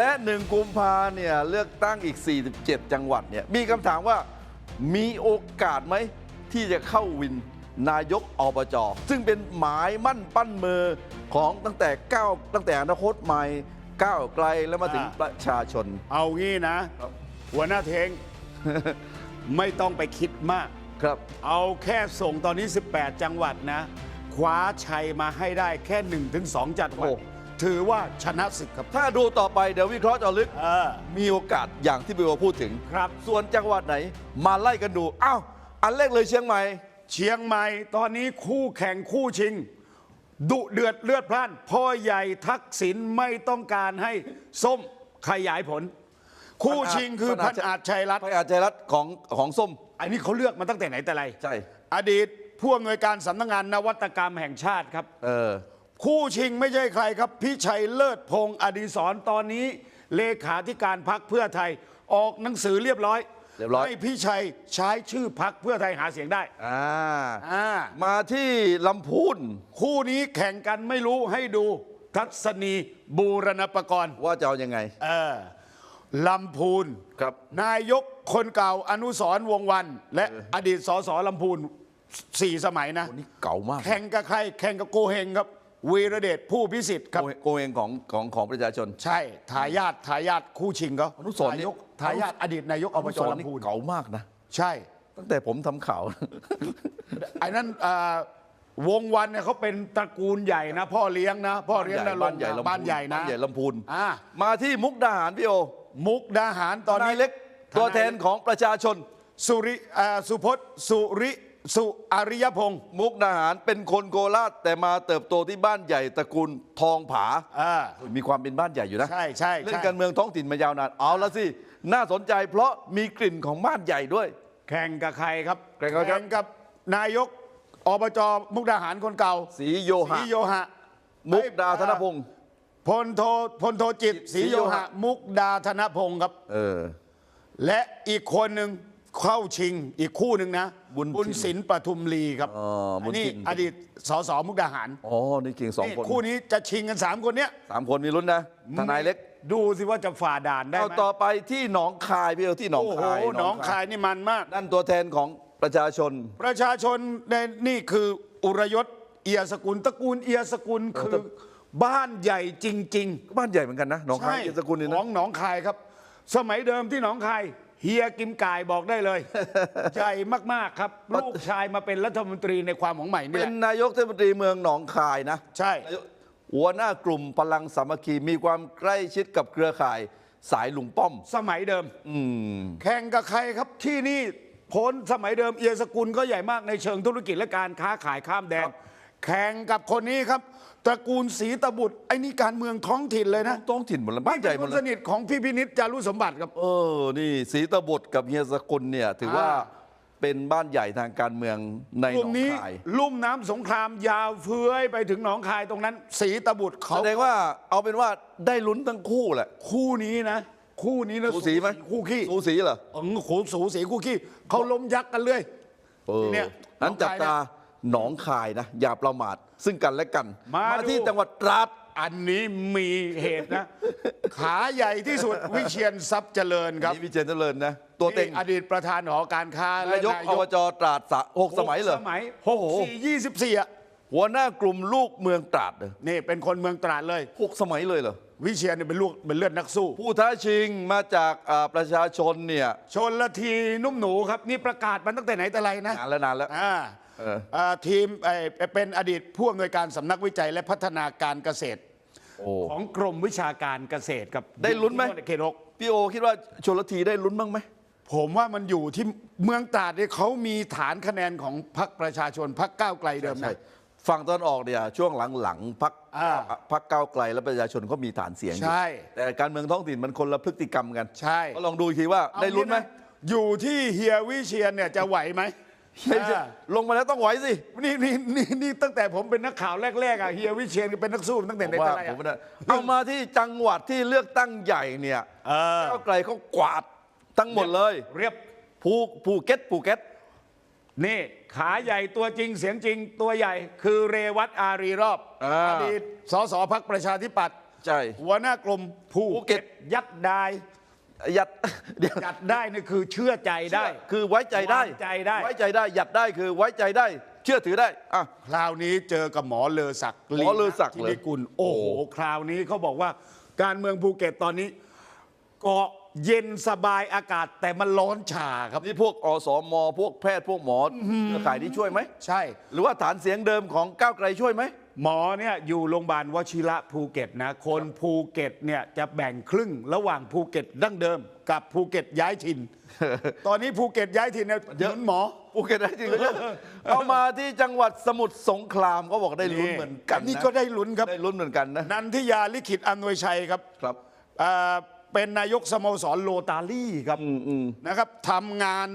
และหนึ่งกุมภาเนี่ยเลือกตั้งอีก 47 จังหวัดเนี่ยมีคำถามว่ามีโอกาสไหมที่จะเข้าวินนายกอบจซึ่งเป็นหมายมั่นปั้นมือของตั้งแต่ก้าวตั้งแต่อนาคตใหม่ก้าวไกลแล้วมาถึงอ่าประชาชน เอางี้นะครับหัวหน้าเทง ไม่ต้องไปคิดมากครับ เอาแค่ส่งตอนนี้ 18 จังหวัดนะคว้าชัยมาให้ได้แค่ 1-2ถึง2จังหวัดโอ้ ถือว่าชนะศึกครับ ถ้าดูต่อไปเดี๋ยววิเคราะห์เจาะลึก เออ มีโอกาสอย่างที่พี่วพูดถึง ครับ ส่วนจังหวัดไหนมาไล่กันดูอ้าวอันแรกเลยเชียงใหม่ เชียงใหม่ตอนนี้คู่แข่งคู่ชิง ดุเดือดเลือดพล่านพ่อใหญ่ทักษิณไม่ต้องการให้ส้มขยายผล คู่ชิงคือพันอาจชัยรัตน์พันอาจชัยรัตน์ของของส้ม อันนี้เขาเลือกมาตั้งแต่ไหนแต่ไร ใช่ อดีตผู้อำนวยการสำนักงานนวัตกรรมแห่งชาติครับ เออ คู่ชิงไม่ใช่ใครครับพี่ชัยเลิศพงศ์อดีศรตอนนี้เลขาธิการพักเพื่อไทยออกหนังสือเรียบร้อยเรียบร้อย ให้พี่ชัยใช้ชื่อพักเพื่อไทยหาเสียงได้อ่าอ่ามาที่ลำพูนคู่นี้แข่งกันไม่รู้ให้ดูทัศนีบูรณปกรณ์ ว่าจะเอายังไงเออลำพูน ครับ นายกคนเก่าอนุสรณ์วงศ์วัน และอดีตสสลำพูนสี่สมัยนะ คนนี้เก่ามาก แข่งกับใคร แข่งกับโกเฮงครับ วีระเดชผู้พิสิทธิ์ครับโกโกเองของของของประชาชน ใช่ทายาททายาทคู่ชิงเขาอนุสรณ์นี่ นายกทายาทอดีตนายกอบจสอนนี่ลำพูนเก่ามากนะ ใช่ ตั้งแต่ผมทำข่าว ไอ้นั่นอ่าวงวันเนี่ยเขาเป็นตระกูลใหญ่นะ พ่อเลี้ยงนะพ่อเลี้ยงนะบ้านใหญ่ลงลำพูนบ้านใหญ่นะบ้านใหญ่ลำพูน อ่ามาที่มุกดาหารพี่โอมุกดาหารตอนนานี้ยเล็ก ตัวแทนของประชาชน สุริอ่าสุพจน์สุริ สุอริยพงศ์มุกดาหารเป็นคนโคราชแต่มาเติบโตที่บ้านใหญ่ตระกูลทองผา อ่า มีความเป็นบ้านใหญ่อยู่นะใช่ใช่เล่นใช่การเมืองท้องถิ่นมายาวนานเอาละสิ น่าสนใจเพราะมีกลิ่นของบ้านใหญ่ด้วย แข่งกับใครครับแข่งกับใครครับ กับนายกอบจมุกดาหารคนเก่าสีโยศรีหะโยหะมุกดาธนพงศ์ พลโทพลโทจิตศรีศรีโยโยหะ หะ มุกดาธนพงศ์ครับ เออ และอีกคนหนึ่ง เข้าชิงอีกคู่หนึ่งนะบุญถิ่นศิลป์ปทุมลีครับอ๋อบุญนนี่ถิ่นอดีตสสมุกดาหารอ๋อนี่เก่งสองนี่คนคู่นี้จะชิงกันสามคนเนี้ยสามคนมีลุ้นนะทนายเล็กดูสิว่าจะฝ่าด่านได้เอาไหมต่อไปที่หนองคายพี่เอที่หนองโอ้โหคายหนองคายนี่มันมาก นั่นตัวแทนของประชาชน ประชาชนในนี่คืออุรยศเอียสกุลตระกูลเอียสกุลคือบ้านใหญ่จริง ๆ บ้านใหญ่เหมือนกันนะหนองคายเกียรติสกุลนี่ขนะ องหนองคายครับ สมัยเดิมที่หนองคาย เฮียกิมกายบอกได้เลยใหญ่มาก ๆ ครับ ลูกชายมาเป็นรัฐมนตรีในความของใหม่นี่เป็แหนละนายกเทศมนตรีเมืองหนองคายนะ ใช่นายกหัวหน้ากลุ่มพลังสามัคคีมีความใกล้ชิดกับเครือข่ายสายลุงป้อม สมัยเดิม อืม แข่งกับใครครับที่นี่พ้นสมัยเดิมเอียสกุลก็ใหญ่มากในเชิงธุรกิจและการค้าขายข้ามแดน แข่งกับคนนี้ครับ ตระกูลศรีตบุตรไอ้นี่การเมืองท้องถิ่นเลยนะท้องถิ่นหมดเลยบ้านใหญ่หมคดนเลสยนิทของพี่พินิจจารุสมบัติครับ เออ นี่สีตบุตรกับเฮียสกุลเนี่ยถือว่าอ่า เป็นบ้านใหญ่ทางการเมืองในกหนลุ่มองนี้คายลุ่มน้ำสงครามยาวเฟื้อยไปถึงหนองคายตรงนั้นศรีตบุตรเขาแสดงว่าเอาเป็นว่าได้ลุ้นทั้งคู่แหละ คู่นี้นะ คู่นี้นะสูสีไหมคู่ขี้สูสีเหรอเออโขสูสีคู่ขี้เขาล้มยักษ์กันเลยเออเนี่ย นั้นจับตา หนองคายนะ อย่าประมาทซึ่งกันและกันมาดู ที่จังหวัดตราด อันนี้มีเหตุนะ ขาใหญ่ที่สุดวิเชียนทรัพย์เจริญครับนี่วิเชียรเจริญนะ ตัวเต็งนี่อดีตประธานหอการค้าและนายกอบจตราดสะหกสมัยเหรอสมัยโอ้โหสี่ยี่สิบสี่อะหัวหน้ากลุ่มลูกเมืองตราดเหรอนี่เป็นคนเมืองตราดเลย หกสมัยเลยเหรอ วิเชียนเนี่ยเป็นลูกเป็นเลือดนักสู้ ผู้ท้าชิงมาจากอ่าประชาชนเนี่ยชนละทีนุ่มหนูครับ นี่ประกาศมาตั้งแต่ไหนแต่ไรนะนานแล้วนานแล้ว อ่าเอออ่า ทีมเอ่อเป็นอดีตผู้อำนวยการสำนักวิจัยและพัฒนาการเกษตรโอ้ของกรมวิชาการเกษตรครับได้ลุ้นไหมเขตหกพี่โอคิดว่าชนละทีได้ลุ้นบ้างไหมผมว่ามันอยู่ที่เมืองตราดเนี่ยเขามีฐานคะแนนของพรรคประชาชนพรรคก้าวไกลเดิมนะฝั่งตอนออกเนี่ยช่วงหลังๆพักอ่าพักก้าวไกลและประชาชนเขามีฐานเสียงอยู่ใช่แต่การเมืองท้องถิ่นมันคนละพฤติกรรมกัน ใช่ก็ลองดูอีกทีว่าได้ลุ้นไหมเอางี้ะอยู่ที่เฮียวิเชียนเนี่ยจะไหวไหม ไม่ใช่อ่าลงมาแล้วต้องไหวสินี่นี่นี่นี่ตั้งแต่ผมเป็นนักข่าวแรกๆอะเฮียวิเชียนก็เป็นนักสู้ตั้งแต่ผมไหนว่าแต่ไรผมอะไม่ได้เอามาที่จังหวัดที่เลือกตั้งใหญ่เนี่ยเออก้าวไกลเขากวาดทั้งหมดเลยเรียบ ภูภูเก็ตภูเก็ต นี่ขาใหญ่ตัวจริงเสียงจริงตัวใหญ่ คือเรวัตอารีรอบอ่าอดีตสสพักประชาธิปัตย์ใช่ หัวหน้ากลุ่มภูภูเก็เก็ตตยัดได้ยั ดเดี๋ยวยัดได้นี่คือเชื่อใจได้ คือไว้ใจได้วางใจได้ ไว้ใจได้หยัดได้คือไว้ใจได้ เชื่อถือได้อะ คราวนี้เจอกับหมอเลอศักดิ์หมอเลอศักดิ์ที่เลยนิกุลโอ้โหคราวนี้เขาบอกว่า การเมืองภูเก็ตตอนนี้เกาะเย็นสบายอากาศแต่มันร้อนชาครับ นี่พวกอสม พวกแพทย์พวกหมอเครือข่ายนี้ช่วยไหม ใช่ หรือว่าฐานเสียงเดิมของก้าวไกลช่วยไหม หมอเนี่ยอยู่โรงพยาบาลวชิระภูเก็ตนะ คนภูเก็ตเนี่ยจะแบ่งครึ่งระหว่างภูเก็ตดั้งเดิม กับภูเก็ตย้ายถิ่น ตอนนี้ภูเก็ตย้ายถิ่นเนี่ยเยอะหนุนหมอ ภูเก็ตได้จริงเลยเอามาที่จังหวัดสมุทรสงครามก็บอกได้ลุ้นเหมือนกันนี่นะก็ได้ลุ้นครับได้ลุ้นเหมือนกันนะนันทิยาลิขิตอำนวยชัยครับครับเอ่อเป็นนายกสโมสรโลตารี่ครับนะครับทำงาน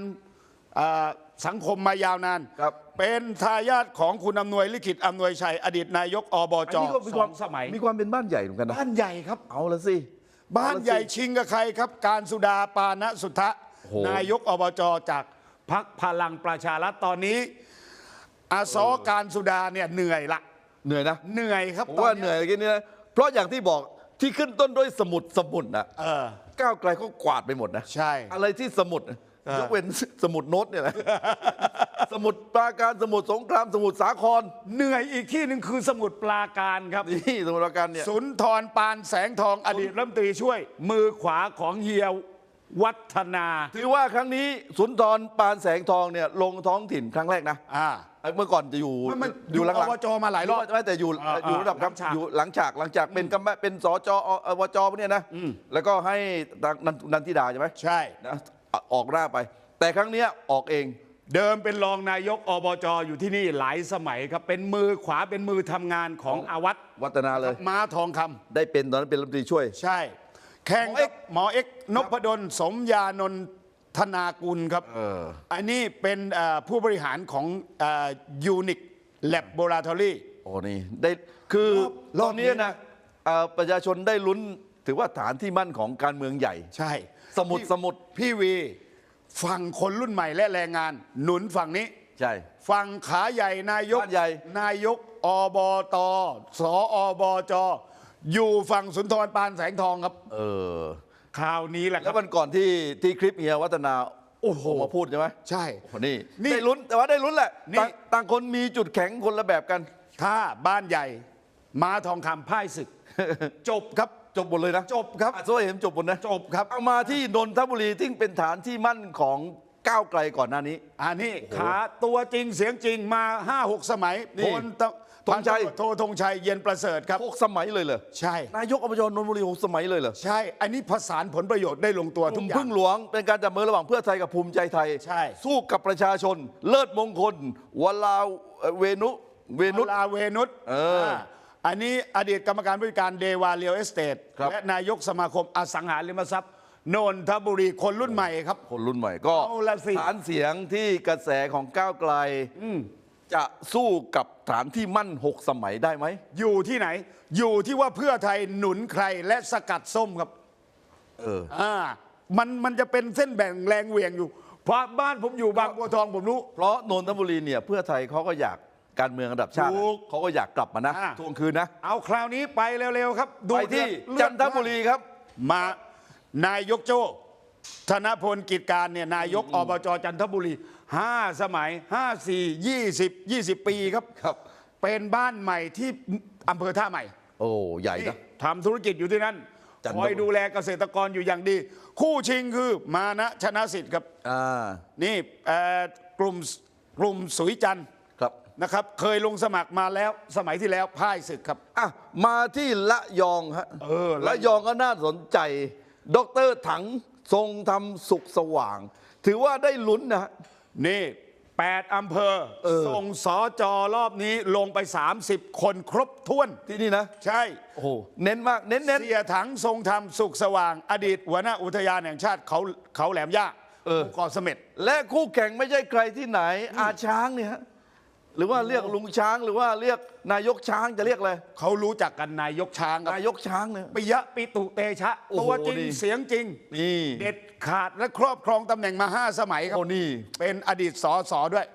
เอ่อ สังคมมายาวนาน ครับ เป็นทายาทของคุณอำนวยลิขิตอำนวยชัย อดีตนายกอบอันจนี้ก็มีสควาอมงสมัย มีความเป็นบ้านใหญ่เหมือนกันนะบ้านใหญ่ครับ เอาละสิบ้านใหญ่ชิงกับใครครับ การสุดาปานะสุทธะโอ้โห นายกอบจจากพักพลังประชารัฐตอนนี้อาซอการสุดาเนี่ยเหนื่อยละเหนื่อยนะเหนื่อยครับผมตว่าเหนื่อยกินนี่นะเพราะอย่างที่บอกที่ขึ้นต้นด้วยสมุดสมุดนะเออก้าวไกลก็กวาดไปหมดนะ ใช่ อะไรที่สมุดนะเออ ยกเว้นสมุดโน้ตเนี่ยแหละสมุดปราการสมุดสงครามสมุดสาคร เหนื่อยอีกที่หนึ่งคือสมุดปราการครับนี่สมุดปราการเนี่ยสุนทรปานแสงทองอดีตรัฐมนตรีช่วย มือขวาของเฮียวัฒนาถือว่าครั้งนี้สุนทรปานแสงทองเนี่ยลงท้องถิ่นครั้งแรกนะอ่าเมื่อก่อนจะอยู่มันมันอยู่หลังอบจมาหลายรอบไม่แต่อยู่อ่าอยู่ระดับครับหลังฉากอยู่หลังฉากหลังจากเป็นกรรมเป็นสจอวจพวกเนี่ยนะแล้วก็ให้นันนันทิดาใช่ไหมใช่นะ ออกหน้าไป แต่ครั้งเนี้ยออกเอง เดิมเป็นรองนายกอบจอยู่ที่นี่หลายสมัยครับ เป็นมือขวาเป็นมือทำงานของอาวัตวัฒนาเลย ม้าทองคำได้เป็นตอนนั้นเป็นรัฐมนตรีช่วย ใช่ แข่งหมอเอ็กับกซ์หมอเอ็กซ์นพดลสมยานนทนากุลครับ เออ อันนี้เป็นเอ่อผู้บริหารของยูนิคแลบโบราทอรี่ โอ้นี่ได้คือรอบรรออบบนี้นี้นะเอ่อประชาชนได้ลุ้น ถือว่าฐานที่มั่นของการเมืองใหญ่ ใช่ สมุดพี่สมุดพี่วีฝั่งคนรุ่นใหม่และแรงงาน หนุนฝั่งนี้ ใช่ ฝั่งขาใหญ่นายกบ้านใหญ่ นายกอบตสอบจอยู่ฝั่งสุนทรปานแสงทองครับ เออคราวนี้แหละคแล้รัวบวันก่อนที่ที่คลิปเฮียวัฒนาโอ้โห กมาพูดใช่ไหมใช่ โอ้นี่นี่ได้ลุ้นแต่ว่าได้ลุ้นแหละนี่ ต่างต่างคนมีจุดแข็งคนละแบบกัน ถ้าบ้านใหญ่ ม้าทองคำพ่ายศึก จบครับ จบหมดเลยนะจบครับอะโซ่เห็นจบหมดนะจบครับเอามาที่นนทบุรีที่เป็นฐานที่มั่นของก้าวไกลก่อนหน้านี้อันนี้ขาตัวจริงเสียงจริงมาห้าหกสมัยนี่พลตธงชัยพันตำรวจโทธงชัยเย็นประเสริฐครับหกสมัยเลยเหรอใช่ นายกอบจนนทบุรีหกสมัยเลยเหรอใช่ อันนี้ผสานผลประโยชน์ได้ลงตัวกทุลุ่กมอย่าพึ่งงหลวงเป็นการจับมือระหว่างเพื่อไทยกับภูมิใจไทยใช่ สู้กับประชาชน เลิศมงคลวลาเอ่อเวนุเวนุลาเวนุสเออ อ่าอันนี้อดีตกรรมการผู้จัดการเดวาเรียลเอสเตทครับและนายกสมาคมอสังหาริมทรัพย์นนทบุรีคนรุ่นใหม่ครับ คนรุ่นใหม่ก็เอาละสิ ฐานเสียงที่กระแสของก้าวไกลจะสู้กับฐานที่มั่นหกสมัยได้ไหม อยู่ที่ไหน อยู่ที่ว่าเพื่อไทยหนุนใครและสกัดส้มครับ เออ อ่า มันมันจะเป็นเส้นแบ่งแรงเหวี่ยงอยู่เพราะบ้านผมอยู่บางบัวทองผมรู้ เพราะนนทบุรีเนี่ยเพื่อไทยเขาก็อยาก การเมืองระดับชาติ ถูกเขาก็อยากกลับมานะอ่า ทวงคืนนะเอาคราวนี้ไปเร็วๆครับไปที่เดือดจันทบุรีครับ มานายกโจ้ธนพลกิจการเนี่ยนายกอบจจันทบุรีห้าสมัยห้าสี่ยี่สิบยี่สิบปีครับ ครับ เป็นบ้านใหม่ที่อำเภอท่าใหม่ โอ้ใหญ่นี่นะทำธุรกิจอยู่ที่นั่นจันทคบุรีอยดูแลเกษตรกรอยู่อย่างดี คู่ชิงคือมานะชนะสิทธิ์ครับ อ่า นี่เอ่อกลุ่มกลุ่มสุยจันทร์ครับ นะครับ เคยลงสมัครมาแล้วสมัยที่แล้วพ่ายศึกครับ อะมาที่ละยองฮะเออละละยองก็น่าสนใจดอกเตอรถังทรงทำสุขสว่าง ถือว่าได้ลุ้นนะฮะ นี่แปดอำเภอ เออ ส่งสอจอรอบนี้ลงไป 30 คนครบถ้วน ที่นี่นะ ใช่ โอ้โห เน้นมาก เน้นเน้น เสียถังทรงธรรมสุขสว่าง อดีตหัวหน้าอุทยานแห่งชาติเขาเขาแหลมย่าเออหมู่เกาะเสม็ด และคู่แข่งไม่ใช่ใครที่ไหนอาช้างเนี่ยฮะ หรือว่าเรียกลุงช้างหรือว่าเรียกนายกช้างจะเรียกอะไรเขารู้จักกันนายกช้างครับนายกช้างเนี่ย ปิยะปิตุเตชะ โอ้โหตัวจริงนี่ เสียงจริง นี่เด็ดขาดและครอบครองตำแหน่งมา5สมัยครับ โอ้นี่ เป็นอดีตสอสอด้วย